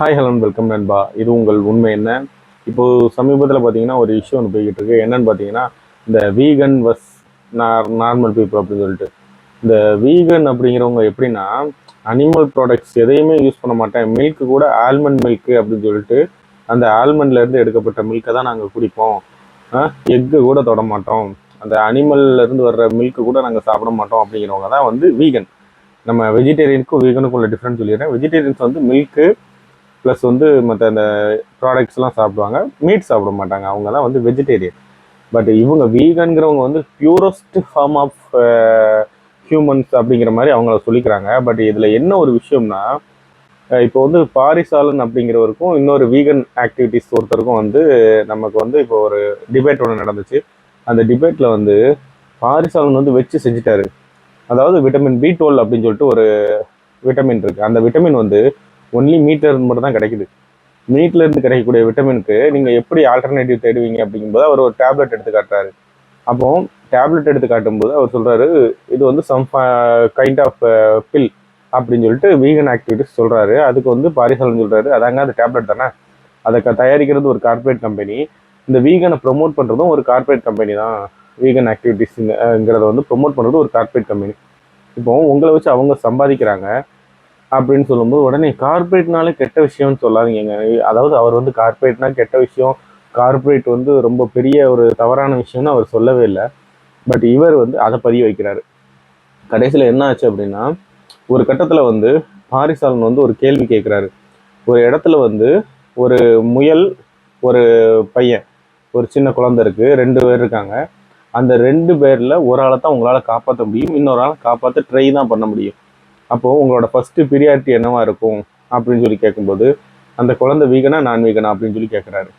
Hi hello welcome நண்பா. இது உங்கள் உண்மை என்ன? இப்போது சமீபத்தில் பார்த்தீங்கன்னா ஒரு இஷ்யூ ஒன்று போய்கிட்டு இருக்கு. என்னன்னு பார்த்தீங்கன்னா இந்த வீகன் வஸ் நார்மல் பீப்புள் அப்படின்னு சொல்லிட்டு. இந்த வீகன் அப்படிங்கிறவங்க எப்படின்னா அனிமல் ப்ராடக்ட்ஸ் எதையுமே யூஸ் பண்ண மாட்டேன். மில்க்கு கூட ஆல்மண்ட் மில்க்கு அப்படின்னு சொல்லிட்டு அந்த ஆல்மண்ட்லேருந்து எடுக்கப்பட்ட மில்கை தான் நாங்கள் குடிப்போம். எக்கு கூட தொட மாட்டோம். அந்த அனிமல்லேருந்து வர்ற மில்க்கு கூட நாங்கள் சாப்பிட மாட்டோம் அப்படிங்கிறவங்க தான் வந்து வீகன் நம்ம வெஜிடேரியனுக்கும் வீகனுக்கும் உள்ள டிஃப்ரெண்ட் சொல்லிடுறேன். வெஜிடேரியன்ஸ் வந்து மில்க்கு ப்ளஸ் வந்து மற்ற அந்த ப்ராடக்ட்ஸ்லாம் சாப்பிடுவாங்க. மீட் சாப்பிட மாட்டாங்க. அவங்கெல்லாம் வந்து வெஜிடேரியன் பட் இவங்க வீகன்கிறவங்க வந்து பியூரஸ்ட் ஃபார்ம் ஆஃப் ஹியூமன்ஸ் அப்படிங்கிற மாதிரி அவங்கள சொல்லிக்கிறாங்க. பட் இதில் என்ன ஒரு விஷயம்னா இப்போ வந்து பாரிசாலன் அப்படிங்கிறவருக்கும் இன்னொரு வீகன் ஆக்டிவிட்டிஸ் ஒருத்தருக்கும் வந்து நமக்கு வந்து இப்போ ஒரு டிபேட் ஒன்று நடந்துச்சு. அந்த டிபேட்டில் வந்து பாரிசாலன் வந்து வச்சு செஞ்சுட்டாரு. அதாவது விட்டமின் பி டுவெல் அப்படின்னு சொல்லிட்டு ஒரு விட்டமின் இருக்குது அந்த விட்டமின் வந்து ஒன்லி மீட்ல இருந்து மட்டும் தான் கிடைக்குது. மீட்ல இருந்து கிடைக்கக்கூடிய விட்டமினுக்கு நீங்கள் எப்படி ஆல்டர்னேட்டிவ் தேடுவீங்க அப்படிங்கும்போது அவர் ஒரு டேப்லெட் எடுத்து காட்டுறாரு. அப்போ டேப்லெட் எடுத்து காட்டும்போது அவர் சொல்கிறாரு இது வந்து சம் கைண்ட் ஆஃப் பில் அப்படின்னு சொல்லிட்டு வீகன் ஆக்டிவிட்டிஸ் சொல்கிறாரு அதுக்கு வந்து பாரிசாலன் சொல்கிறாரு அதாங்க அந்த டேப்லெட் தானே? அதை க- தயாரிக்கிறது ஒரு கார்பரேட் கம்பெனி இந்த வீகனை ப்ரொமோட் பண்ணுறதும் ஒரு கார்பரேட் கம்பெனி தான். வீகன் ஆக்டிவிட்டிஸ்ங்கிறத வந்து ப்ரொமோட் பண்ணுறது ஒரு கார்பரேட் கம்பெனி இப்போ உங்களை வச்சு அவங்க சம்பாதிக்கிறாங்க. அப்படின்னு சொல்லும்போது உடனே கார்பரேட்னாலே கெட்ட விஷயம்னு சொல்லாதீங்க அதாவது அவர் வந்து கார்பரேட்னா கெட்ட விஷயம் கார்ப்பரேட் வந்து ரொம்ப பெரிய ஒரு தவறான விஷயம்னு அவர் சொல்லவே இல்லை. பட் இவர் வந்து அதை பதிய வைக்கிறாரு. கடைசியில் என்ன ஆச்சு அப்படின்னா ஒரு கட்டத்தில் வந்து பாரிசாலன் வந்து ஒரு கேள்வி கேட்குறாரு ஒரு இடத்துல வந்து ஒரு முயல் ஒரு பையன் ஒரு சின்ன குழந்தை இருக்குது ரெண்டு பேர் இருக்காங்க. அந்த ரெண்டு பேரில் ஒரு ஆளை தான் உங்களால் காப்பாற்ற முடியும் இன்னொரு ஆளை காப்பாற்ற ட்ரை தான் பண்ண முடியும். அப்போது உங்களோட ஃபஸ்ட்டு பிரியாரிட்டி என்னவா இருக்கும் அப்படின்னு சொல்லி கேட்கும்போது அந்த குழந்தை வீகனா நான் வீகனா அப்படின்னு சொல்லி கேட்குறாரு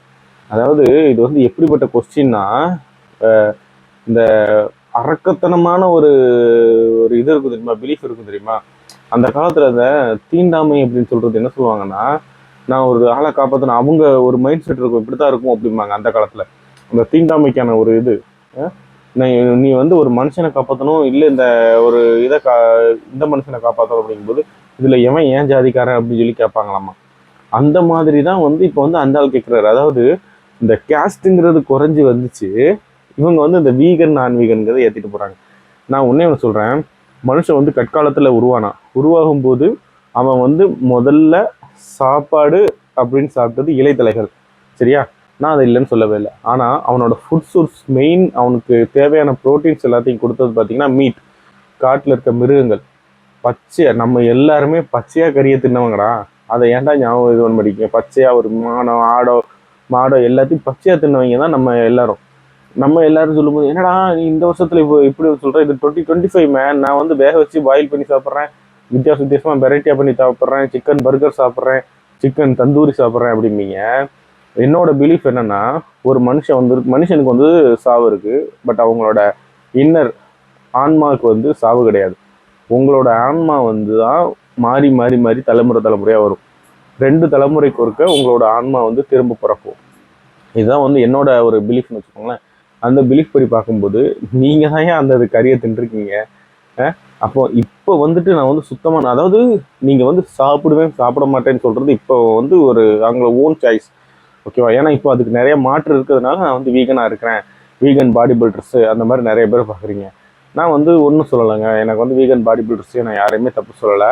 அதாவது இது வந்து எப்படிப்பட்ட கொஸ்டின்னா இந்த அரக்கத்தனமான ஒரு ஒரு இது இருக்கும் தெரியுமா? பிலீஃப் இருக்கும் தெரியுமா? அந்த காலத்தில் அந்த தீண்டாமை அப்படின்னு சொல்கிறது என்ன சொல்லுவாங்கன்னா நான் ஒரு ஆளை காப்பாற்றணும் அவங்க ஒரு மைண்ட் செட் இருக்கும் இப்படித்தான் இருக்கும் அப்படிம்பாங்க அந்த காலத்தில். அந்த தீண்டாமைக்கான ஒரு இது நீ நீ வந்து ஒரு மனுஷனை காப்பாற்றணும் இல்லை இந்த ஒரு இதை கா இந்த மனுஷனை காப்பாற்றணும் அப்படிங்கும்போது இதில் எவன் ஏன் ஜாதிக்காரன் அப்படின்னு சொல்லி கேட்பாங்களாமா அந்த மாதிரி தான் வந்து இப்போ வந்து அந்த ஆள் கேட்குறாரு அதாவது இந்த கேஸ்ட்டுங்கிறது குறைஞ்சி வந்துச்சு. இவங்க வந்து இந்த வீகன் நான் வீகன்கிறத ஏற்றிட்டு போகிறாங்க நான் ஒன்றே ஒன்று சொல்கிறேன் மனுஷன் வந்து கற்காலத்தில் உருவானான் உருவாகும் போது அவன் வந்து முதல்ல சாப்பாடு அப்படின்னு சாப்பிட்டது இலைத்தலைகள். சரியா? நான் அதை இல்லைன்னு சொல்லவே இல்லை. ஆனால் அவனோட ஃபுட் சோர்ஸ் மெயின் அவனுக்கு தேவையான ப்ரோட்டீன்ஸ் எல்லாத்தையும் கொடுத்தது பார்த்தீங்கன்னா மீட் காட்டில் இருக்க மிருகங்கள். பச்சையாக நம்ம எல்லாருமே பச்சையாக கறியை தின்னவங்கடா. அதை ஏன்டா ஞாபகம் இது பண்ண மாட்டீங்க? பச்சையாக ஒரு மானோ ஆடோ மாடோ எல்லாத்தையும் பச்சையாக தின்னவங்க தான் நம்ம எல்லாரும். நம்ம எல்லாரும் சொல்லும்போது என்னடா நீ இந்த வருஷத்துல இப்போ இப்படி சொல்கிறேன் இது டுவெண்ட்டி டுவெண்ட்டி ஃபைவ் மேன் நான் வந்து வேக வச்சு பாயில் பண்ணி சாப்பிட்றேன். வித்தியாச வித்தியாசமாக வெரைட்டியாக பண்ணி சாப்பிட்றேன். சிக்கன் பர்கர் சாப்பிட்றேன். சிக்கன் தந்தூரி சாப்பிட்றேன் அப்படிம்பீங்க. என்னோட பிலீஃப் என்னன்னா ஒரு மனுஷன் வந்து மனுஷனுக்கு வந்து சாவு இருக்கு பட் அவங்களோட இன்னர் ஆன்மாவுக்கு வந்து சாவு கிடையாது. உங்களோட ஆன்மா வந்து தான் மாறி மாறி மாறி தலைமுறை தலைமுறையாக வரும். ரெண்டு தலைமுறைக்கு ஒருக்க உங்களோட ஆன்மா வந்து திரும்ப பிறக்கும். இதுதான் வந்து என்னோட ஒரு பிலீஃப்னு வச்சுக்கோங்களேன். அந்த பிலீஃப் படி பார்க்கும்போது நீங்கள் தான் ஏன் அந்த இது கறியை தின்றுருக்கீங்க அப்போ இப்போ வந்துட்டு நான் வந்து சுத்தமாக அதாவது நீங்கள் வந்து சாப்பிடுவேன் சாப்பிட மாட்டேன்னு சொல்கிறது இப்போ வந்து ஒரு அவங்கள ஓன் சாய்ஸ் ஓகேவா? ஏன்னா இப்போ அதுக்கு நிறைய மாற்று இருக்கிறதுனால நான் வந்து வீகனாக இருக்கிறேன். வீகன் பாடி பில்டர்ஸு அந்த மாதிரி நிறைய பேர் பார்க்குறீங்க. நான் வந்து ஒன்றும் சொல்லலைங்க. எனக்கு வந்து வீகன் பாடி பில்டர்ஸையும் நான் யாரையுமே தப்பு சொல்லலை.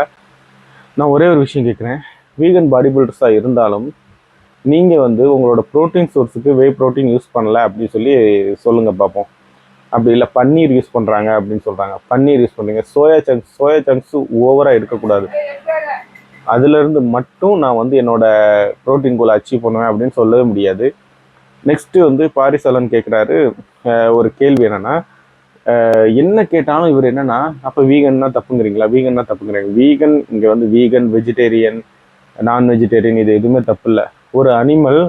நான் ஒரே ஒரு விஷயம் கேட்குறேன். வீகன் பாடி பில்டர்ஸாக இருந்தாலும் நீங்கள் வந்து உங்களோட ப்ரோட்டீன் சோர்ஸுக்கு வே ப்ரோட்டீன் யூஸ் பண்ணல அப்படின்னு சொல்லி சொல்லுங்கள் பார்ப்போம். அப்படி இல்லை பன்னீர் யூஸ் பண்ணுறாங்க அப்படின்னு சொல்கிறாங்க பன்னீர் யூஸ் பண்ணுறீங்க சோயா சங்க்ஸ் சோயா சங்க்ஸ் ஓவராக எடுக்கக்கூடாது அதுலேருந்து மட்டும் நான் வந்து என்னோட ப்ரோட்டீன் கோலை அச்சீவ் பண்ணுவேன் அப்படின்னு சொல்லவே முடியாது. நெக்ஸ்ட்டு வந்து பாரிசாலன் கேட்குறாரு ஒரு கேள்வி என்னென்னா என்ன கேட்டாலும் இவர் என்னென்னா அப்போ வீகன்னா தப்புங்கிறீங்களா? வீகன்னா தப்புங்கிறீங்க. வீகன் இங்கே வந்து வீகன் வெஜிடேரியன் நான் வெஜிடேரியன் இது எதுவுமே தப்பு இல்லை ஒரு அனிமல்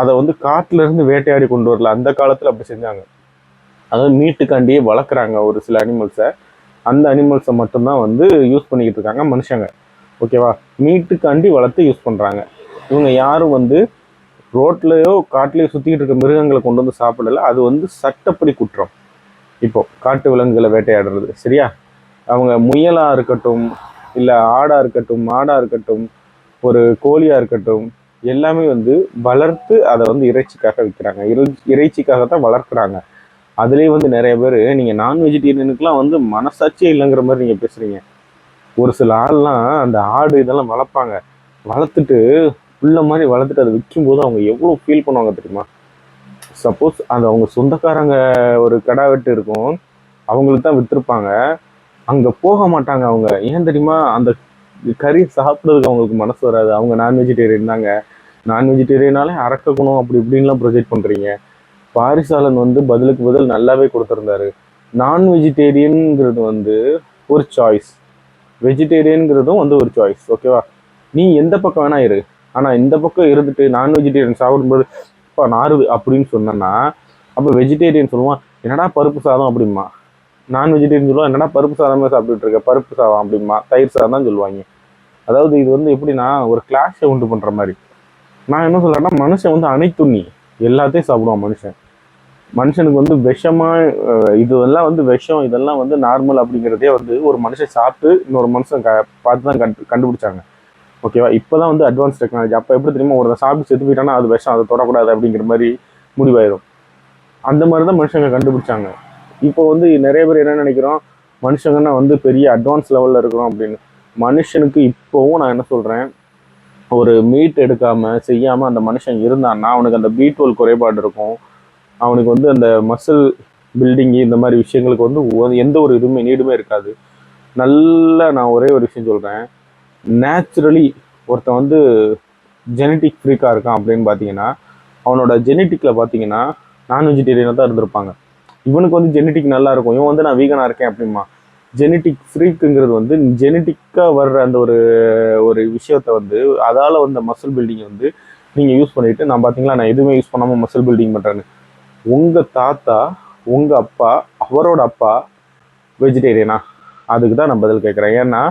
அதை வந்து காட்டிலேருந்து வேட்டையாடி கொண்டு வரல. அந்த காலத்தில் அப்படி செஞ்சாங்க. அதாவது மீட்டுக்காண்டியே வளர்க்குறாங்க ஒரு சில அனிமல்ஸை அந்த அனிமல்ஸை மட்டும்தான் வந்து யூஸ் பண்ணிக்கிட்டு இருக்காங்க மனுஷங்க. ஓகேவா மீட்டுக்காண்டி வளர்த்து யூஸ் பண்ணுறாங்க இவங்க யாரும் வந்து ரோட்லேயோ காட்டிலையோ சுற்றிக்கிட்டு இருக்க மிருகங்களை கொண்டு வந்து சாப்பிடல. அது வந்து சட்டப்படி குற்றம். இப்போ காட்டு விலங்குகளை வேட்டையாடுறது சரியா? அவங்க முயலாக இருக்கட்டும் இல்லை ஆடாக இருக்கட்டும் மாடாக இருக்கட்டும் ஒரு கோழியாக இருக்கட்டும் எல்லாமே வந்து வளர்த்து அதை வந்து இறைச்சிக்காக விற்கிறாங்க இறை இறைச்சிக்காக தான் வளர்க்குறாங்க. அதுலேயே வந்து நிறைய பேர் நீங்கள் நான் வெஜிடேரியனுக்குலாம் வந்து மனசாட்சியே இல்லைங்கிற மாதிரி நீங்கள் பேசுகிறீங்க ஒரு சில ஆள்லாம் அந்த ஆடு இதெல்லாம் வளர்ப்பாங்க. வளர்த்துட்டு உள்ள மாதிரி வளர்த்துட்டு அதை விற்கும் போது அவங்க எவ்வளோ ஃபீல் பண்ணுவாங்க தெரியுமா? சப்போஸ் அந்த அவங்க சொந்தக்காரங்க ஒரு கடா வெட்டு இருக்கும். அவங்களுக்கு தான் விற்றுருப்பாங்க அங்கே போக மாட்டாங்க அவங்க. ஏன் தெரியுமா? அந்த கறி சாப்பிட்றதுக்கு அவங்களுக்கு மனசு வராது. அவங்க நான் வெஜிடேரியன் தாங்க நான் வெஜிடேரியனாலே அறக்கணும் அப்படி இப்படின்லாம் ப்ரொஜெக்ட் பண்ணுறீங்க பாரிசாலன் வந்து பதிலுக்கு பதில் நல்லாவே கொடுத்துருந்தாரு. நான் வெஜிடேரியனுங்கிறது வந்து ஒரு சாய்ஸ் வெஜிடேரியனுங்கிறதும் வந்து ஒரு சாய்ஸ் ஓகேவா நீ எந்த பக்கம் வேணா இரு. ஆனால் இந்த பக்கம் இருந்துட்டு நான் வெஜிடேரியன் சாப்பிடும்போது இப்போ நாறு அப்படின்னு சொன்னேன்னா அப்போ வெஜிடேரியன் சொல்லுவான் என்னடா பருப்பு சாதம் அப்படிமா நான் வெஜிடேரியன் சொல்லுவான் என்னடா பருப்பு சாதமே சாப்பிட்டுட்டு இருக்க? பருப்பு சாதம் அப்படிமா தயிர் சாதம் தான் சொல்லுவாங்க. அதாவது இது வந்து எப்படின்னா ஒரு கிளாஷை உண்டு பண்ணுற மாதிரி. நான் என்ன சொல்கிறேன்னா மனுஷன் வந்து அனைத்துண்ணி எல்லாத்தையும் சாப்பிடுவான் மனுஷன். மனுஷனுக்கு வந்து விஷமா இதெல்லாம் வந்து விஷம் இதெல்லாம் வந்து நார்மல் அப்படிங்கிறதே வந்து ஒரு மனுஷன் சாப்பிட்டு இன்னொரு மனுஷன் க பார்த்து தான் கண்டு கண்டுபிடிச்சாங்க. ஓகேவா இப்போ தான் வந்து அட்வான்ஸ் டெக்னாலஜி அப்போ எப்படி தெரியுமா? ஒரு சாப்பிட்டு செத்து போயிட்டானா அது விஷம் அதை தொடக்கூடாது அப்படிங்கிற மாதிரி முடிவாயிடும் அந்த மாதிரி தான் மனுஷங்க கண்டுபிடிச்சாங்க. இப்போ வந்து நிறைய பேர் என்ன நினைக்கிறோம்? மனுஷங்கன்னா வந்து பெரிய அட்வான்ஸ் லெவலில் இருக்கிறோம் அப்படின்னு. மனுஷனுக்கு இப்போவும் நான் என்ன சொல்கிறேன் ஒரு மீட் எடுக்காமல் செய்யாமல் அந்த மனுஷன் இருந்தான்னா அவனுக்கு அந்த பி டுவெல் குறைபாடு இருக்கும். அவனுக்கு வந்து அந்த மசில் பில்டிங்கு இந்த மாதிரி விஷயங்களுக்கு வந்து எந்த ஒரு இதுவுமே நீடுமே இருக்காது. நல்ல நான் ஒரே ஒரு விஷயம் சொல்கிறேன் நேச்சுரலி ஒருத்தன் வந்து ஜெனட்டிக் ஃப்ரீக்காக இருக்கான் அப்படின்னு பார்த்தீங்கன்னா அவனோட ஜெனட்டிக்கில் பார்த்தீங்கன்னா நான் வெஜிடேரியனாக தான் இருந்திருப்பாங்க. இவனுக்கு வந்து ஜெனட்டிக் நல்லா இருக்கும். இவன் வந்து நான் வீகனாக இருக்கேன் அப்படிமா ஜெனட்டிக் ஃப்ரீக்குங்கிறது வந்து ஜெனட்டிக்காக வர்ற அந்த ஒரு ஒரு விஷயத்த வந்து அதால் வந்த மசில் பில்டிங்கை வந்து நீங்கள் யூஸ் பண்ணிவிட்டு நான் பார்த்தீங்களா நான் எதுவுமே யூஸ் பண்ணாமல் மசில் பில்டிங் பண்ணுறேன்னு உங்கள் தாத்தா உங்கள் அப்பா அவரோட அப்பா வெஜிடேரியனா அதுக்கு தான் நான் பதில் கேட்குறேன். ஏன்னா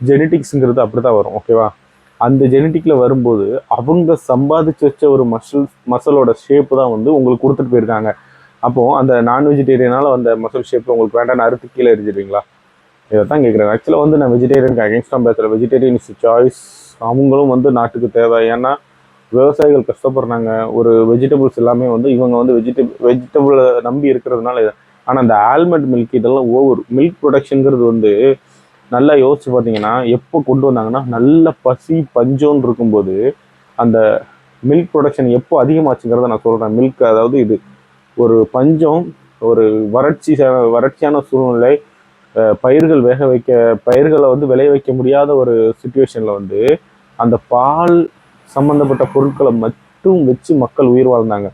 ஜெனட்டிக்ஸுங்கிறது அப்படி தான் வரும் ஓகேவா அந்த ஜெனட்டிக்கில் வரும்போது அவங்க சம்பாதிச்சு வச்ச ஒரு மசில் மசலோட ஷேப்பு தான் வந்து உங்களுக்கு கொடுத்துட்டு போயிருக்காங்க. அப்போது அந்த நான் வெஜிடேரியனால் வந்த மசில் ஷேப் உங்களுக்கு வேண்டாம் அறுத்து கீழே எரிஞ்சிடுவீங்களா இதை தான் கேட்குறேன். ஆக்சுவலாக வந்து நான் வெஜிடேரியனுக்கு அகேன்ஸ்டாக பேசுகிறேன் வெஜிடேரியன் இஸ் சாய்ஸ் அவங்களும் வந்து நாட்டுக்கு தேவை. ஏன்னா விவசாயிகள் கஷ்டப்படுறாங்க. ஒரு வெஜிடபிள்ஸ் எல்லாமே வந்து இவங்க வந்து வெஜிடபிள் வெஜிடபிளை நம்பி இருக்கிறதுனால ஆனால் அந்த ஆல்மண்ட் மில்க் இதெல்லாம் ஓவர் மில்க் ப்ரொடக்ஷனுங்கிறது வந்து நல்லா யோசிச்சு பார்த்தீங்கன்னா எப்போ கொண்டு வந்தாங்கன்னா நல்ல பசி பஞ்சோன்னு இருக்கும்போது அந்த மில்க் ப்ரொடக்ஷன் எப்போ அதிகமாச்சுங்கிறத நான் சொல்கிறேன் மில்க் அதாவது இது ஒரு பஞ்சம் ஒரு வறட்சி வறட்சியான சூழ்நிலை பயிர்கள் வேக வைக்க பயிர்களை வந்து விளைய வைக்க முடியாத ஒரு சுச்சுவேஷனில் வந்து அந்த பால் சம்மந்தப்பட்ட பொருட்களை மட்டும் வச்சு மக்கள் உயிர் வாழ்ந்தாங்க.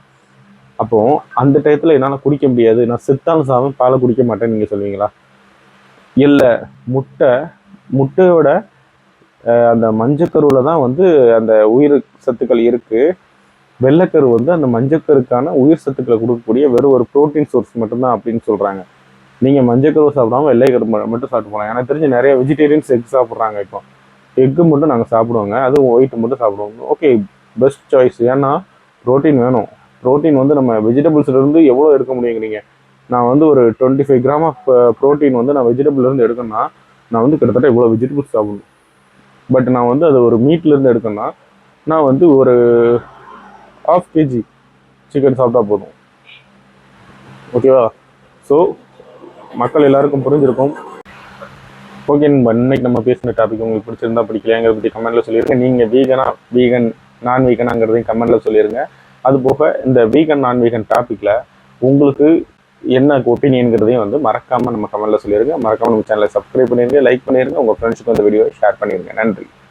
அப்போ அந்த டயத்தில் என்னால் குடிக்க முடியாது. நான் செத்தாலும் சாதம் பாலை குடிக்க மாட்டேன்னு நீங்கள் சொல்லுவீங்களா? இல்லை முட்டை முட்டையோட அந்த மஞ்சக்கருவில் தான் வந்து அந்த உயிர் சத்துக்கள் இருக்குது வெள்ளைக்கரு வந்து அந்த மஞ்சக்கருக்கான உயிர் சத்துக்களை கொடுக்கக்கூடிய வெறும் ஒரு ப்ரோட்டீன் சோர்ஸ் மட்டும்தான் அப்படின்னு சொல்கிறாங்க நீங்கள் மஞ்சக்கரு சாப்பிடாம வெள்ளைக்கரு மட்டும் சாப்பிட்டு போகலாம் எனக்கு தெரிஞ்சு நிறைய வெஜிடேரியன்ஸ் எக் சாப்பிட்றாங்க இப்போ. எக்கு மட்டும் நாங்கள் சாப்பிடுவோங்க. அதுவும் ஒயிட் மட்டும் சாப்பிடுவோம் ஓகே பெஸ்ட் சாய்ஸ் ஏன்னா ப்ரோட்டீன் வேணும். ப்ரோட்டீன் வந்து நம்ம வெஜிடபிள்ஸ்லேருந்து எவ்வளோ எடுக்க முடியுங்கிறீங்க. நான் வந்து ஒரு twenty five gram of protein வந்து நான் வெஜிடபிள்லேருந்து எடுக்கணும்னா நான் வந்து கிட்டத்தட்ட இவ்வளோ வெஜிடபிள்ஸ் சாப்பிடணும். பட் நான் வந்து அது ஒரு மீட்லேருந்து எடுக்கணும்னா நான் வந்து ஒரு ஆஃப் கேஜி சிக்கன் சாப்பிட்டா போதும். ஓகேவா ஸோ மக்கள் எல்லாருக்கும் புரிஞ்சிருக்கும். ஓகே நம்ம இன்னைக்கு நம்ம பேசின டாபிக் உங்களுக்கு பிடிச்சிருந்தா பிடிக்கலையாங்கிற பற்றி கமெண்ட்ல சொல்லிருங்க. நீங்கள் வீகனா வீகன் நான் வீகனாங்கிறதையும் கமெண்ட்ல சொல்லிடுங்க அது போக இந்த வீகன் நான் வீகன் டாப்பிக்கில் உங்களுக்கு என்ன ஒப்பீனியன்கிறதையும் வந்து மறக்காமல் நம்ம கமெண்ட்ல சொல்லிடுங்க மறக்காமல் நம்ம சேனலை சப்ஸ்கிரைப் பண்ணிடுங்க லைக் பண்ணிடுங்க உங்கள் ஃப்ரெண்ட்ஸுக்கு அந்த வீடியோ ஷேர் பண்ணிடுங்க நன்றி.